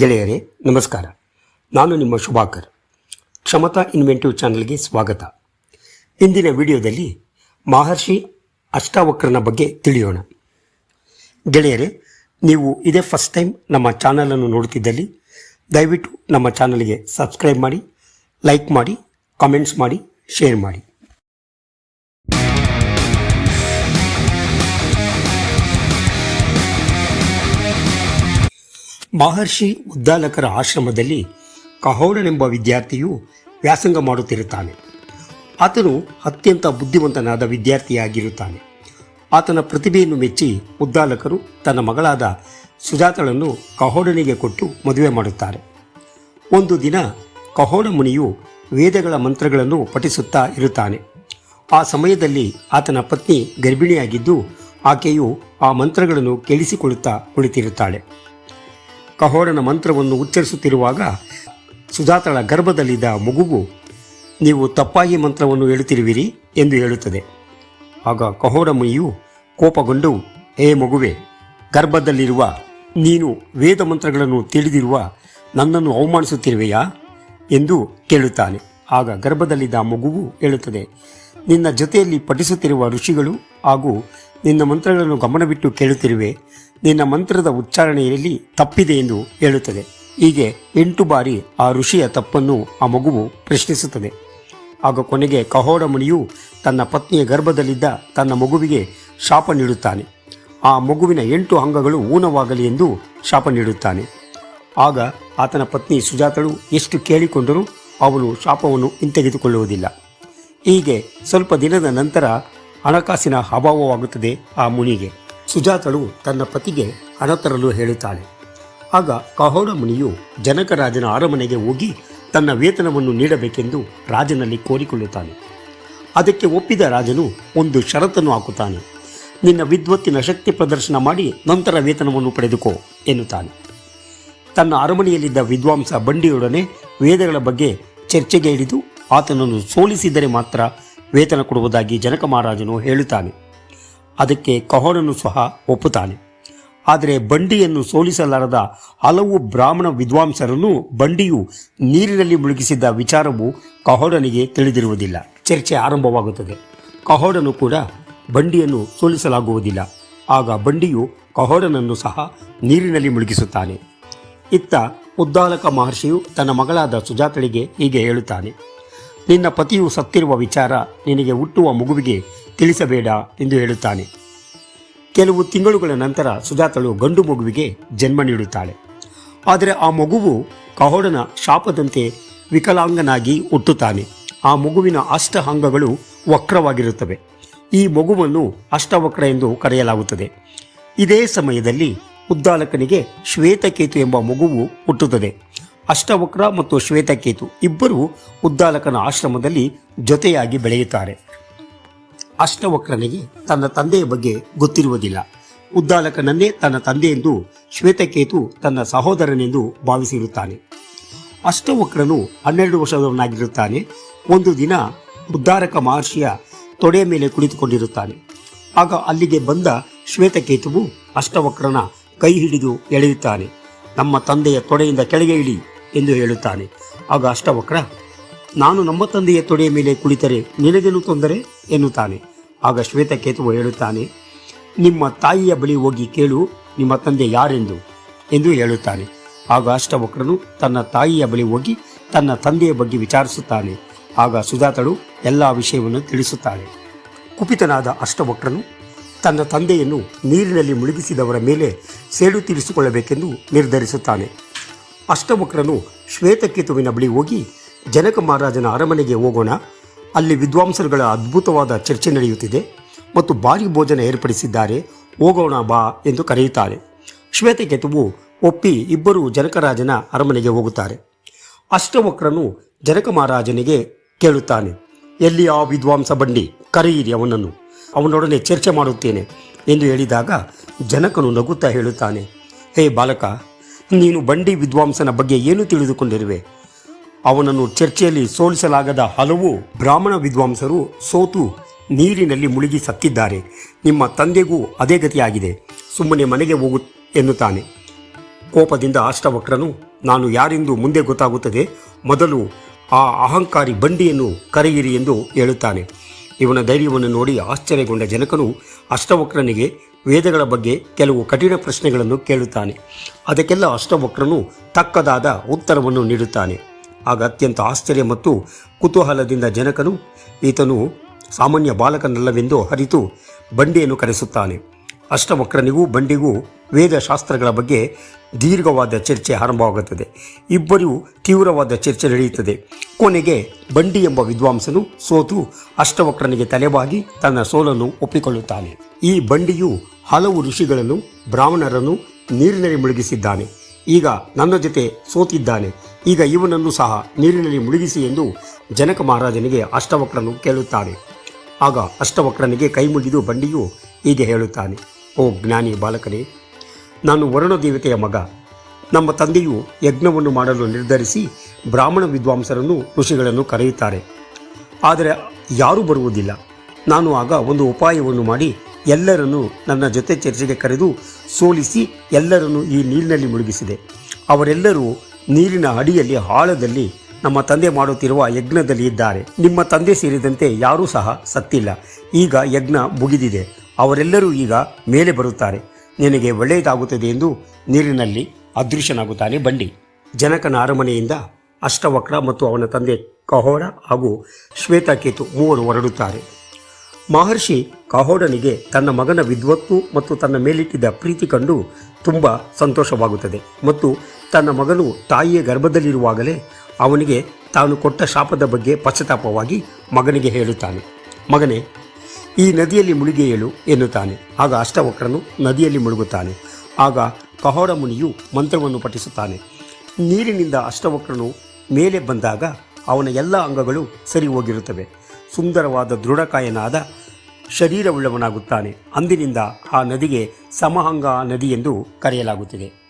ಗೆಳೆಯರೇ, ನಮಸ್ಕಾರ. ನಾನು ನಿಮ್ಮ ಶುಭಾಕರ್. ಕ್ಷಮತಾ ಇನ್ವೆಂಟಿವ್ ಚಾನಲ್ಗೆ ಸ್ವಾಗತ. ಇಂದಿನ ವಿಡಿಯೋದಲ್ಲಿ ಮಹರ್ಷಿ ಅಷ್ಟಾವಕ್ರನ ಬಗ್ಗೆ ತಿಳಿಯೋಣ. ಗೆಳೆಯರೇ, ನೀವು ಇದೇ ಫಸ್ಟ್ ಟೈಮ್ ನಮ್ಮ ಚಾನಲನ್ನು ನೋಡುತ್ತಿದ್ದಲ್ಲಿ, ದಯವಿಟ್ಟು ನಮ್ಮ ಚಾನಲ್ಗೆ ಸಬ್ಸ್ಕ್ರೈಬ್ ಮಾಡಿ ಲೈಕ್ ಮಾಡಿ ಕಾಮೆಂಟ್ಸ್ ಮಾಡಿ ಶೇರ್ ಮಾಡಿ. ಮಹರ್ಷಿ ಉದ್ದಾಲಕರ ಆಶ್ರಮದಲ್ಲಿ ಕಹೋಡನೆಂಬ ವಿದ್ಯಾರ್ಥಿಯು ವ್ಯಾಸಂಗ ಮಾಡುತ್ತಿರುತ್ತಾನೆ. ಆತನು ಅತ್ಯಂತ ಬುದ್ಧಿವಂತನಾದ ವಿದ್ಯಾರ್ಥಿಯಾಗಿರುತ್ತಾನೆ. ಆತನ ಪ್ರತಿಭೆಯನ್ನು ಮೆಚ್ಚಿ ಉದ್ದಾಲಕರು ತನ್ನ ಮಗಳಾದ ಸುಜಾತಳನ್ನು ಕಹೋಡನಿಗೆ ಕೊಟ್ಟು ಮದುವೆ ಮಾಡುತ್ತಾರೆ. ಒಂದು ದಿನ ಕಹೋಡ ಮುನಿಯು ವೇದಗಳ ಮಂತ್ರಗಳನ್ನು ಪಠಿಸುತ್ತಾ ಇರುತ್ತಾನೆ. ಆ ಸಮಯದಲ್ಲಿ ಆತನ ಪತ್ನಿ ಗರ್ಭಿಣಿಯಾಗಿದ್ದು ಆಕೆಯು ಆ ಮಂತ್ರಗಳನ್ನು ಕೇಳಿಸಿಕೊಳ್ಳುತ್ತಾ ಕುಳಿತಿರುತ್ತಾಳೆ. ಕಹೋಡನ ಮಂತ್ರವನ್ನು ಉಚ್ಚರಿಸುತ್ತಿರುವಾಗ ಸುಜಾತಳ ಗರ್ಭದಲ್ಲಿದ್ದ ಮಗುವು, ನೀವು ತಪ್ಪಾಗಿ ಮಂತ್ರವನ್ನು ಹೇಳುತ್ತಿರುವಿರಿ ಎಂದು ಹೇಳುತ್ತದೆ. ಆಗ ಕಹೋಡ ಮುನಿಯು ಕೋಪಗೊಂಡು, ಏ ಮಗುವೆ, ಗರ್ಭದಲ್ಲಿರುವ ನೀನು ವೇದ ಮಂತ್ರಗಳನ್ನು ತಿಳಿದಿರುವ ನನ್ನನ್ನು ಅವಮಾನಿಸುತ್ತಿರುವೆಯಾ? ಎಂದು ಕೇಳುತ್ತಾನೆ. ಆಗ ಗರ್ಭದಲ್ಲಿದ್ದ ಮಗುವು ಹೇಳುತ್ತದೆ, ನಿನ್ನ ಜೊತೆಯಲ್ಲಿ ಪಠಿಸುತ್ತಿರುವ ಋಷಿಗಳು ಹಾಗೂ ನಿನ್ನ ಮಂತ್ರಗಳನ್ನು ಗಮನವಿಟ್ಟು ಕೇಳುತ್ತಿರುವೆ. ನಿನ್ನ ಮಂತ್ರದ ಉಚ್ಚಾರಣೆಯಲ್ಲಿ ತಪ್ಪಿದೆ ಎಂದು ಹೇಳುತ್ತದೆ. ಹೀಗೆ ಎಂಟು ಬಾರಿ ಆ ಋಷಿಯ ತಪ್ಪನ್ನು ಆ ಮಗುವು ಪ್ರಶ್ನಿಸುತ್ತದೆ. ಆಗ ಕೊನೆಗೆ ಕಹೋಡ ಮುನಿಯು ತನ್ನ ಪತ್ನಿಯ ಗರ್ಭದಲ್ಲಿದ್ದ ತನ್ನ ಮಗುವಿಗೆ ಶಾಪ ನೀಡುತ್ತಾನೆ. ಆ ಮಗುವಿನ ಎಂಟು ಅಂಗಗಳು ಊನವಾಗಲಿ ಎಂದು ಶಾಪ ನೀಡುತ್ತಾನೆ. ಆಗ ಆತನ ಪತ್ನಿ ಸುಜಾತಳು ಎಷ್ಟು ಕೇಳಿಕೊಂಡರೂ ಅವನು ಶಾಪವನ್ನು ಹಿಂತೆಗೆದುಕೊಳ್ಳುವುದಿಲ್ಲ. ಹೀಗೆ ಸ್ವಲ್ಪ ದಿನದ ನಂತರ ಹಣಕಾಸಿನ ಅಭಾವವಾಗುತ್ತದೆ ಆ ಮುನಿಗೆ. ಸುಜಾತಳು ತನ್ನ ಪತಿಗೆ ಹಣ ತರಲು ಹೇಳುತ್ತಾಳೆ ಆಗ ಕಹೋಡ ಮುನಿಯು ಜನಕರಾಜನ ಅರಮನೆಗೆ ಹೋಗಿ ತನ್ನ ವೇತನವನ್ನು ನೀಡಬೇಕೆಂದು ರಾಜನಲ್ಲಿ ಕೋರಿಕೊಳ್ಳುತ್ತಾನೆ. ಅದಕ್ಕೆ ಒಪ್ಪಿದ ರಾಜನು ಒಂದು ಷರತ್ತನ್ನು ಹಾಕುತ್ತಾನೆ. ನಿನ್ನ ವಿದ್ವತ್ತಿನ ಶಕ್ತಿ ಪ್ರದರ್ಶನ ಮಾಡಿ ನಂತರ ವೇತನವನ್ನು ಪಡೆದುಕೋ ಎನ್ನುತ್ತಾನೆ. ತನ್ನ ಅರಮನೆಯಲ್ಲಿದ್ದ ವಿದ್ವಾಂಸ ಬಂಡಿಯೊಡನೆ ವೇದಗಳ ಬಗ್ಗೆ ಚರ್ಚೆಗೆ ಹಿಡಿದು ಆತನನ್ನು ಸೋಲಿಸಿದರೆ ಮಾತ್ರ ವೇತನ ಕೊಡುವುದಾಗಿ ಜನಕ ಮಹಾರಾಜನು ಹೇಳುತ್ತಾನೆ. ಅದಕ್ಕೆ ಕಹೋಡನು ಸಹ ಒಪ್ಪುತ್ತಾನೆ. ಆದರೆ ಬಂಡಿಯನ್ನು ಸೋಲಿಸಲಾರದ ಹಲವು ಬ್ರಾಹ್ಮಣ ವಿದ್ವಾಂಸರನ್ನು ಬಂಡಿಯು ನೀರಿನಲ್ಲಿ ಮುಳುಗಿಸಿದ್ದ ವಿಚಾರವು ಕಹೋಡನಿಗೆ ತಿಳಿದಿರುವುದಿಲ್ಲ. ಚರ್ಚೆ ಆರಂಭವಾಗುತ್ತದೆ. ಕಹೋಡನು ಕೂಡ ಬಂಡಿಯನ್ನು ಸೋಲಿಸಲಾಗುವುದಿಲ್ಲ. ಆಗ ಬಂಡಿಯು ಕಹೋಡನನ್ನು ಸಹ ನೀರಿನಲ್ಲಿ ಮುಳುಗಿಸುತ್ತಾನೆ. ಇತ್ತ ಉದ್ದಾಲಕ ಮಹರ್ಷಿಯು ತನ್ನ ಮಗಳಾದ ಸುಜಾತಳಿಗೆ ಹೀಗೆ ಹೇಳುತ್ತಾನೆ. ನಿನ್ನ ಪತಿಯು ಸತ್ತಿರುವ ವಿಚಾರ ನಿನಗೆ ಹುಟ್ಟುವ ಮಗುವಿಗೆ ತಿಳಿಸಬೇಡ ಎಂದು ಹೇಳುತ್ತಾನೆ. ಕೆಲವು ತಿಂಗಳುಗಳ ನಂತರ ಸುಜಾತಳು ಗಂಡು ಮಗುವಿಗೆ ಜನ್ಮ ನೀಡುತ್ತಾಳೆ. ಆದರೆ ಆ ಮಗುವು ಕಹೋಡನ ಶಾಪದಂತೆ ವಿಕಲಾಂಗನಾಗಿ ಹುಟ್ಟುತ್ತಾನೆ. ಆ ಮಗುವಿನ ಅಷ್ಟ ಅಂಗಗಳು ವಕ್ರವಾಗಿರುತ್ತವೆ. ಈ ಮಗುವನ್ನು ಅಷ್ಟವಕ್ರ ಎಂದು ಕರೆಯಲಾಗುತ್ತದೆ. ಇದೇ ಸಮಯದಲ್ಲಿ ಉದ್ದಾಲಕನಿಗೆ ಶ್ವೇತಕೇತು ಎಂಬ ಮಗುವು ಹುಟ್ಟುತ್ತದೆ. ಅಷ್ಟವಕ್ರ ಮತ್ತು ಶ್ವೇತಕೇತು ಇಬ್ಬರು ಉದ್ದಾಲಕನ ಆಶ್ರಮದಲ್ಲಿ ಜೊತೆಯಾಗಿ ಬೆಳೆಯುತ್ತಾರೆ. ಅಷ್ಟವಕ್ರನಿಗೆ ತನ್ನ ತಂದೆಯ ಬಗ್ಗೆ ಗೊತ್ತಿರುವುದಿಲ್ಲ. ಉದ್ದಾಲಕನನ್ನೇ ತನ್ನ ತಂದೆಯೆಂದು ಶ್ವೇತಕೇತು ತನ್ನ ಸಹೋದರನೆಂದು ಭಾವಿಸಿರುತ್ತಾನೆ. ಅಷ್ಟವಕ್ರನು ಹನ್ನೆರಡು ವರ್ಷದವನಾಗಿರುತ್ತಾನೆ. ಒಂದು ದಿನ ಉದ್ದಾರಕ ಮಹರ್ಷಿಯ ತೊಡೆಯ ಮೇಲೆ ಕುಳಿತುಕೊಂಡಿರುತ್ತಾನೆ. ಆಗ ಅಲ್ಲಿಗೆ ಬಂದ ಶ್ವೇತಕೇತುವು ಅಷ್ಟವಕ್ರನ ಕೈ ಹಿಡಿದು ಎಳೆಯುತ್ತಾನೆ. ನಮ್ಮ ತಂದೆಯ ತೊಡೆಯಿಂದ ಕೆಳಗೆ ಇಳಿ ಎಂದು ಹೇಳುತ್ತಾನೆ. ಆಗ ಅಷ್ಟವಕ್ರ, ನಾನು ನಮ್ಮ ತಂದೆಯ ತೊಡೆಯ ಮೇಲೆ ಕುಳಿತರೆ ನಿನಗೇನು ತೊಂದರೆ? ಎನ್ನುತ್ತಾನೆ. ಆಗ ಶ್ವೇತಕೇತುವು ಹೇಳುತ್ತಾನೆ, ನಿಮ್ಮ ತಾಯಿಯ ಬಳಿ ಹೋಗಿ ಕೇಳು, ನಿಮ್ಮ ತಂದೆ ಯಾರೆಂದು ಎಂದು ಹೇಳುತ್ತಾನೆ. ಆಗ ಅಷ್ಟವಕ್ರನು ತನ್ನ ತಾಯಿಯ ಬಳಿ ಹೋಗಿ ತನ್ನ ತಂದೆಯ ಬಗ್ಗೆ ವಿಚಾರಿಸುತ್ತಾನೆ. ಆಗ ಸುಜಾತಳು ಎಲ್ಲ ವಿಷಯವನ್ನು ತಿಳಿಸುತ್ತಾಳೆ. ಕುಪಿತನಾದ ಅಷ್ಟವಕ್ರನು ತನ್ನ ತಂದೆಯನ್ನು ನೀರಿನಲ್ಲಿ ಮುಳುಗಿಸಿದವರ ಮೇಲೆ ಸೇಡು ತೀರಿಸಿಕೊಳ್ಳಬೇಕೆಂದು ನಿರ್ಧರಿಸುತ್ತಾನೆ. ಅಷ್ಟವಕ್ರನು ಶ್ವೇತಕೇತುವಿನ ಬಳಿ ಹೋಗಿ ಜನಕ ಮಹಾರಾಜನ ಅರಮನೆಗೆ ಹೋಗೋಣ ಅಲ್ಲಿ ವಿದ್ವಾಂಸರುಗಳ ಅದ್ಭುತವಾದ ಚರ್ಚೆ ನಡೆಯುತ್ತಿದೆ ಮತ್ತು ಭಾರಿ ಭೋಜನ ಏರ್ಪಡಿಸಿದ್ದಾರೆ. ಹೋಗೋಣ ಬಾ ಎಂದು ಕರೆಯುತ್ತಾರೆ. ಶ್ವೇತಕೇತುವು ಒಪ್ಪಿ ಇಬ್ಬರು ಜನಕರಾಜನ ಅರಮನೆಗೆ ಹೋಗುತ್ತಾರೆ. ಅಷ್ಟವಕ್ರನು ಜನಕ ಮಹಾರಾಜನಿಗೆ ಕೇಳುತ್ತಾನೆ, ಎಲ್ಲಿ ಆ ವಿದ್ವಾಂಸ ಬಂಡಿ? ಕರೆಯಿರಿ ಅವನನ್ನು, ಅವನೊಡನೆ ಚರ್ಚೆ ಮಾಡುತ್ತೇನೆ ಎಂದು ಹೇಳಿದಾಗ ಜನಕನು ನಗುತ್ತಾ ಹೇಳುತ್ತಾನೆ, ಹೇ ಬಾಲಕ, ನೀನು ಬಂಡಿ ವಿದ್ವಾಂಸನ ಬಗ್ಗೆ ಏನು ತಿಳಿದುಕೊಂಡಿರುವೆ? ಅವನನ್ನು ಚರ್ಚೆಯಲ್ಲಿ ಸೋಲಿಸಲಾಗದ ಹಲವು ಬ್ರಾಹ್ಮಣ ವಿದ್ವಾಂಸರು ಸೋತು ನೀರಿನಲ್ಲಿ ಮುಳುಗಿ ಸತ್ತಿದ್ದಾರೆ. ನಿಮ್ಮ ತಂದೆಗೂ ಅದೇ ಗತಿಯಾಗಿದೆ. ಸುಮ್ಮನೆ ಮನೆಗೆ ಹೋಗು ಎನ್ನುತ್ತಾನೆ. ಕೋಪದಿಂದ ಅಷ್ಟವಕ್ರನು ನಾನು ಯಾರೆಂದು ಮುಂದೆ ಗೊತ್ತಾಗುತ್ತದೆ. ಮೊದಲು ಆ ಅಹಂಕಾರಿ ಬಂಡಿಯನ್ನು ಕರೆಯಿರಿ ಎಂದು ಹೇಳುತ್ತಾನೆ. ಇವನ ಧೈರ್ಯವನ್ನು ನೋಡಿ ಆಶ್ಚರ್ಯಗೊಂಡ ಜನಕನು ಅಷ್ಟವಕ್ರನಿಗೆ ವೇದಗಳ ಬಗ್ಗೆ ಕೆಲವು ಕಠಿಣ ಪ್ರಶ್ನೆಗಳನ್ನು ಕೇಳುತ್ತಾನೆ. ಅದಕ್ಕೆಲ್ಲ ಅಷ್ಟವಕ್ರನು ತಕ್ಕದಾದ ಉತ್ತರವನ್ನು ನೀಡುತ್ತಾನೆ. ಆಗ ಅತ್ಯಂತ ಆಶ್ಚರ್ಯ ಮತ್ತು ಕುತೂಹಲದಿಂದ ಜನಕನು ಈತನು ಸಾಮಾನ್ಯ ಬಾಲಕನಲ್ಲವೆಂದು ಅರಿತು ಬಂಡಿಯನ್ನು ಕರೆಸುತ್ತಾನೆ. ಅಷ್ಟವಕ್ರನಿಗೂ ಬಂಡಿಗೂ ವೇದಶಾಸ್ತ್ರಗಳ ಬಗ್ಗೆ ದೀರ್ಘವಾದ ಚರ್ಚೆ ಆರಂಭವಾಗುತ್ತದೆ. ಇಬ್ಬರೂ ತೀವ್ರವಾದ ಚರ್ಚೆ ನಡೆಯುತ್ತದೆ. ಕೊನೆಗೆ ಬಂಡಿ ಎಂಬ ವಿದ್ವಾಂಸನು ಸೋತು ಅಷ್ಟವಕ್ರನಿಗೆ ತಲೆಬಾಗಿ ತನ್ನ ಸೋಲನ್ನು ಒಪ್ಪಿಕೊಳ್ಳುತ್ತಾನೆ. ಈ ಬಂಡಿಯು ಹಲವು ಋಷಿಗಳನ್ನು, ಬ್ರಾಹ್ಮಣರನ್ನು ನೀರಿನಲ್ಲಿ ಮುಳುಗಿಸಿದ್ದಾನೆ. ಈಗ ನನ್ನ ಜೊತೆ ಸೋತಿದ್ದಾನೆ. ಈಗ ಇವನನ್ನು ಸಹ ನೀರಿನಲ್ಲಿ ಮುಳುಗಿಸಿ ಎಂದು ಜನಕ ಮಹಾರಾಜನಿಗೆ ಅಷ್ಟವಕ್ರನು ಕೇಳುತ್ತಾನೆ. ಆಗ ಅಷ್ಟವಕ್ರನಿಗೆ ಕೈ ಮುಗಿದು ಬಂಡಿಯು ಹೀಗೆ ಹೇಳುತ್ತಾನೆ, ಓ ಜ್ಞಾನಿ ಬಾಲಕನೇ, ನಾನು ವರುಣ ದೇವತೆಯ ಮಗ. ನಮ್ಮ ತಂದೆಯು ಯಜ್ಞವನ್ನು ಮಾಡಲು ನಿರ್ಧರಿಸಿ ಬ್ರಾಹ್ಮಣ ವಿದ್ವಾಂಸರನ್ನು, ಋಷಿಗಳನ್ನು ಕರೆಯುತ್ತಾರೆ. ಆದರೆ ಯಾರೂ ಬರುವುದಿಲ್ಲ. ನಾನು ಆಗ ಒಂದು ಉಪಾಯವನ್ನು ಮಾಡಿ ಎಲ್ಲರನ್ನೂ ನನ್ನ ಜೊತೆ ಚರ್ಚೆಗೆ ಕರೆದು ಸೋಲಿಸಿ ಎಲ್ಲರನ್ನೂ ಈ ನೀರಿನಲ್ಲಿ ಮುಳುಗಿಸಿದೆ. ಅವರೆಲ್ಲರೂ ನೀರಿನ ಅಡಿಯಲ್ಲಿ ಆಳದಲ್ಲಿ ನಮ್ಮ ತಂದೆ ಮಾಡುತ್ತಿರುವ ಯಜ್ಞದಲ್ಲಿ ಇದ್ದಾರೆ. ನಿಮ್ಮ ತಂದೆ ಸೇರಿದಂತೆ ಯಾರೂ ಸಹ ಸತ್ತಿಲ್ಲ. ಈಗ ಯಜ್ಞ ಮುಗಿದಿದೆ. ಅವರೆಲ್ಲರೂ ಈಗ ಮೇಲೆ ಬರುತ್ತಾರೆ. ನಿನಗೆ ಒಳ್ಳೆಯದಾಗುತ್ತದೆ ಎಂದು ನೀರಿನಲ್ಲಿ ಅದೃಶ್ಯನಾಗುತ್ತಾನೆ. ಬಂಡಿ ಜನಕನ ಅರಮನೆಯಿಂದ ಅಷ್ಟವಕ್ರ ಮತ್ತು ಅವನ ತಂದೆ ಕಹೋರ ಹಾಗೂ ಶ್ವೇತಕೇತು ಮೂವರು ಹೊರಡುತ್ತಾರೆ. ಮಹರ್ಷಿ ಕಹೋಡನಿಗೆ ತನ್ನ ಮಗನ ವಿದ್ವತ್ತು ಮತ್ತು ತನ್ನ ಮೇಲಿಟ್ಟಿದ್ದ ಪ್ರೀತಿ ಕಂಡು ತುಂಬ ಸಂತೋಷವಾಗುತ್ತದೆ. ಮತ್ತು ತನ್ನ ಮಗನು ತಾಯಿಯ ಗರ್ಭದಲ್ಲಿರುವಾಗಲೇ ಅವನಿಗೆ ತಾನು ಕೊಟ್ಟ ಶಾಪದ ಬಗ್ಗೆ ಪಶ್ಚಾತ್ತಾಪವಾಗಿ ಮಗನಿಗೆ ಹೇಳುತ್ತಾನೆ. ಮಗನೇ, ಈ ನದಿಯಲ್ಲಿ ಮುಳುಗಿ ಎನ್ನುತ್ತಾನೆ. ಆಗ ಅಷ್ಟವಕ್ರನು ನದಿಯಲ್ಲಿ ಮುಳುಗುತ್ತಾನೆ. ಆಗ ಕಹೋಡ ಮುನಿಯು ಮಂತ್ರವನ್ನು ಪಠಿಸುತ್ತಾನೆ. ನೀರಿನಿಂದ ಅಷ್ಟವಕ್ರನು ಮೇಲೆ ಬಂದಾಗ ಅವನ ಎಲ್ಲ ಅಂಗಗಳು ಸರಿ ಹೋಗಿರುತ್ತವೆ. ಸುಂದರವಾದ ದೃಢಕಾಯನಾದ ಶರೀರವುಳ್ಳವನಾಗುತ್ತಾನೆ. ಅಂದಿನಿಂದ ಆ ನದಿಗೆ ಸಮಹಂಗ ನದಿ ಎಂದು ಕರೆಯಲಾಗುತ್ತಿದೆ.